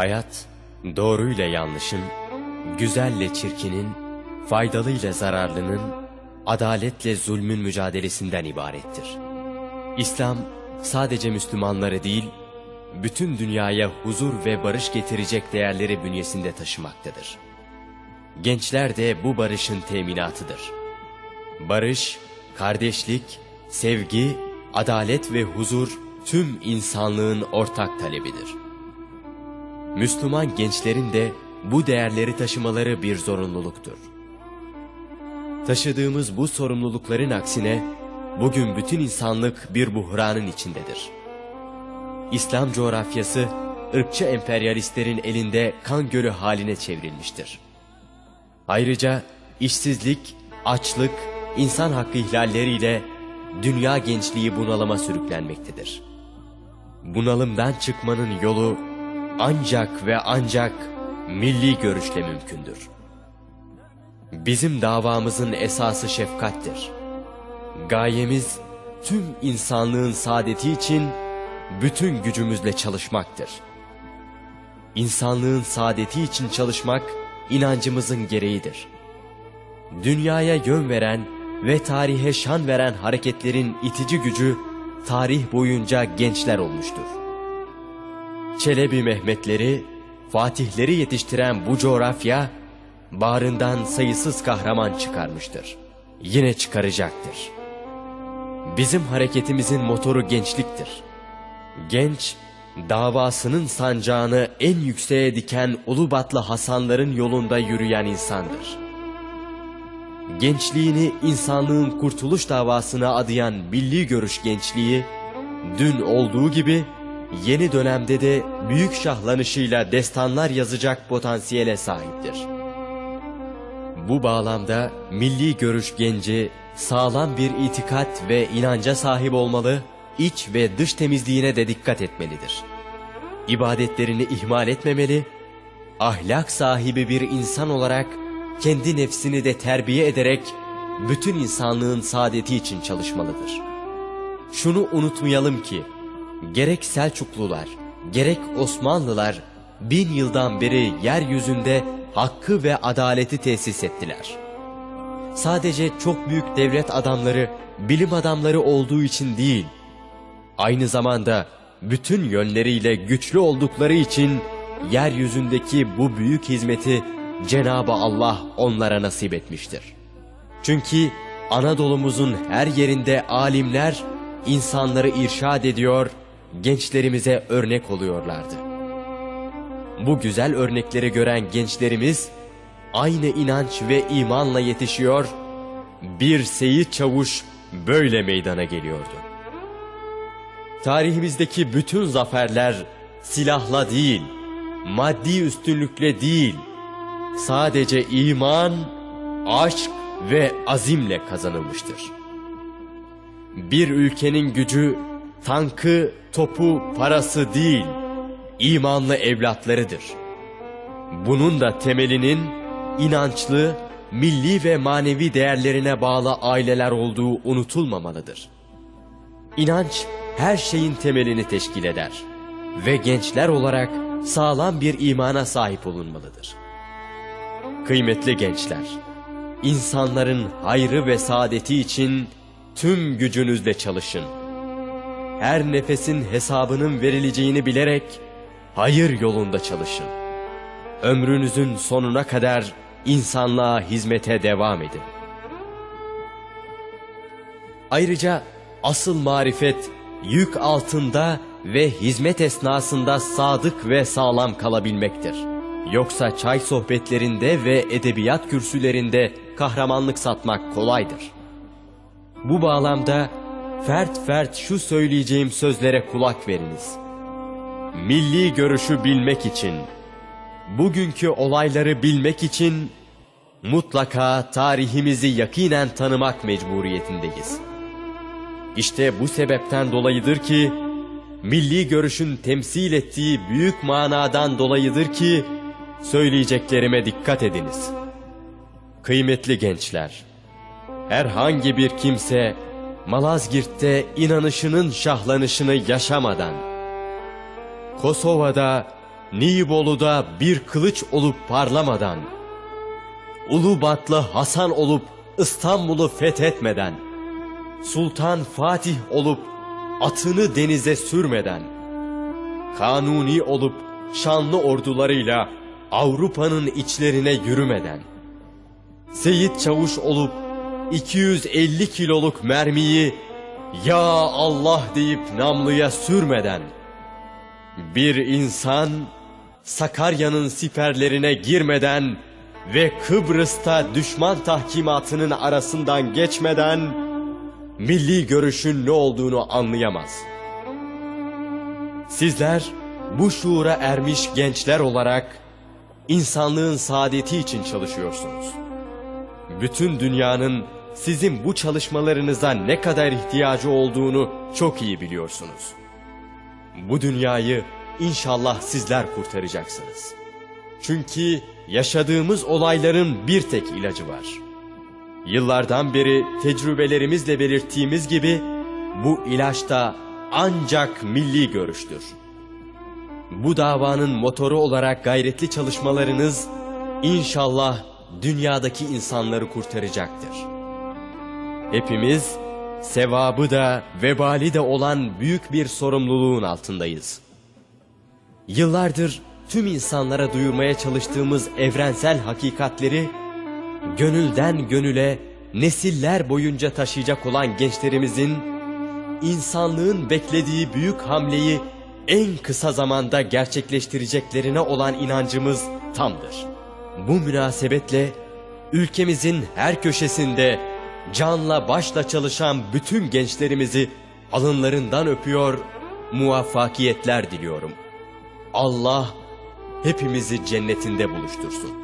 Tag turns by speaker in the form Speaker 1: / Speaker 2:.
Speaker 1: Hayat, doğruyla yanlışın, güzelle çirkinin, faydalıyla zararlının, adaletle zulmün mücadelesinden ibarettir. İslam, sadece Müslümanları değil, bütün dünyaya huzur ve barış getirecek değerleri bünyesinde taşımaktadır. Gençler de bu barışın teminatıdır. Barış, kardeşlik, sevgi, adalet ve huzur tüm insanlığın ortak talebidir. Müslüman gençlerin de bu değerleri taşımaları bir zorunluluktur. Taşıdığımız bu sorumlulukların aksine bugün bütün insanlık bir buhranın içindedir. İslam coğrafyası ırkçı emperyalistlerin elinde kan gölü haline çevrilmiştir. Ayrıca işsizlik, açlık, insan hakkı ihlalleriyle dünya gençliği bunalıma sürüklenmektedir. Bunalımdan çıkmanın yolu ancak ve ancak milli görüşle mümkündür. Bizim davamızın esası şefkattir. Gayemiz tüm insanlığın saadeti için bütün gücümüzle çalışmaktır. İnsanlığın saadeti için çalışmak inancımızın gereğidir. Dünyaya yön veren ve tarihe şan veren hareketlerin itici gücü tarih boyunca gençler olmuştur. Çelebi Mehmetleri, Fatihleri yetiştiren bu coğrafya, bağrından sayısız kahraman çıkarmıştır. Yine çıkaracaktır. Bizim hareketimizin motoru gençliktir. Genç, davasının sancağını en yükseğe diken Ulubatlı Hasanların yolunda yürüyen insandır. Gençliğini insanlığın kurtuluş davasına adayan milli görüş gençliği, dün olduğu gibi yeni dönemde de büyük şahlanışıyla destanlar yazacak potansiyele sahiptir. Bu bağlamda milli görüş genci sağlam bir itikat ve inanca sahip olmalı, iç ve dış temizliğine de dikkat etmelidir. İbadetlerini ihmal etmemeli, ahlak sahibi bir insan olarak kendi nefsini de terbiye ederek bütün insanlığın saadeti için çalışmalıdır. Şunu unutmayalım ki, gerek Selçuklular, gerek Osmanlılar bin yıldan beri yeryüzünde hakkı ve adaleti tesis ettiler. Sadece çok büyük devlet adamları, bilim adamları olduğu için değil, aynı zamanda bütün yönleriyle güçlü oldukları için yeryüzündeki bu büyük hizmeti Cenab-ı Allah onlara nasip etmiştir. Çünkü Anadolu'muzun her yerinde alimler insanları irşad ediyor, gençlerimize örnek oluyorlardı. Bu güzel örnekleri gören gençlerimiz aynı inanç ve imanla yetişiyor, bir Seyit Çavuş böyle meydana geliyordu. Tarihimizdeki bütün zaferler silahla değil, maddi üstünlükle değil, sadece iman, aşk ve azimle kazanılmıştır. Bir ülkenin gücü tankı, topu, parası değil, imanlı evlatlarıdır. Bunun da temelinin inançlı, milli ve manevi değerlerine bağlı aileler olduğu unutulmamalıdır. İnanç her şeyin temelini teşkil eder ve gençler olarak sağlam bir imana sahip olunmalıdır. Kıymetli gençler, insanların hayrı ve saadeti için tüm gücünüzle çalışın. Her nefesin hesabının verileceğini bilerek hayır yolunda çalışın. Ömrünüzün sonuna kadar insanlığa hizmete devam edin. Ayrıca asıl marifet yük altında ve hizmet esnasında sadık ve sağlam kalabilmektir. Yoksa çay sohbetlerinde ve edebiyat kürsülerinde kahramanlık satmak kolaydır. Bu bağlamda fert fert şu söyleyeceğim sözlere kulak veriniz. Milli görüşü bilmek için, bugünkü olayları bilmek için mutlaka tarihimizi yakinen tanımak mecburiyetindeyiz. İşte bu sebepten dolayıdır ki milli görüşün temsil ettiği büyük manadan dolayıdır ki söyleyeceklerime dikkat ediniz. Kıymetli gençler, herhangi bir kimse Malazgirt'te inanışının şahlanışını yaşamadan, Kosova'da Nibolu'da bir kılıç olup parlamadan, Ulubatlı Hasan olup İstanbul'u fethetmeden, Sultan Fatih olup atını denize sürmeden, Kanuni olup şanlı ordularıyla Avrupa'nın içlerine yürümeden, Seyit Çavuş olup 250 kiloluk mermiyi Ya Allah deyip namluya sürmeden, bir insan Sakarya'nın siperlerine girmeden ve Kıbrıs'ta düşman tahkimatının arasından geçmeden milli görüşün ne olduğunu anlayamaz. Sizler bu şuura ermiş gençler olarak insanlığın saadeti için çalışıyorsunuz. Bütün dünyanın sizin bu çalışmalarınıza ne kadar ihtiyacı olduğunu çok iyi biliyorsunuz. Bu dünyayı inşallah sizler kurtaracaksınız. Çünkü yaşadığımız olayların bir tek ilacı var. Yıllardan beri tecrübelerimizle belirttiğimiz gibi bu ilaç da ancak milli görüştür. Bu davanın motoru olarak gayretli çalışmalarınız inşallah dünyadaki insanları kurtaracaktır. Hepimiz sevabı da vebali de olan büyük bir sorumluluğun altındayız. Yıllardır tüm insanlara duyurmaya çalıştığımız evrensel hakikatleri gönülden gönüle nesiller boyunca taşıyacak olan gençlerimizin insanlığın beklediği büyük hamleyi en kısa zamanda gerçekleştireceklerine olan inancımız tamdır. Bu münasebetle ülkemizin her köşesinde canla başla çalışan bütün gençlerimizi alınlarından öpüyor, muvaffakiyetler diliyorum. Allah hepimizi cennetinde buluştursun.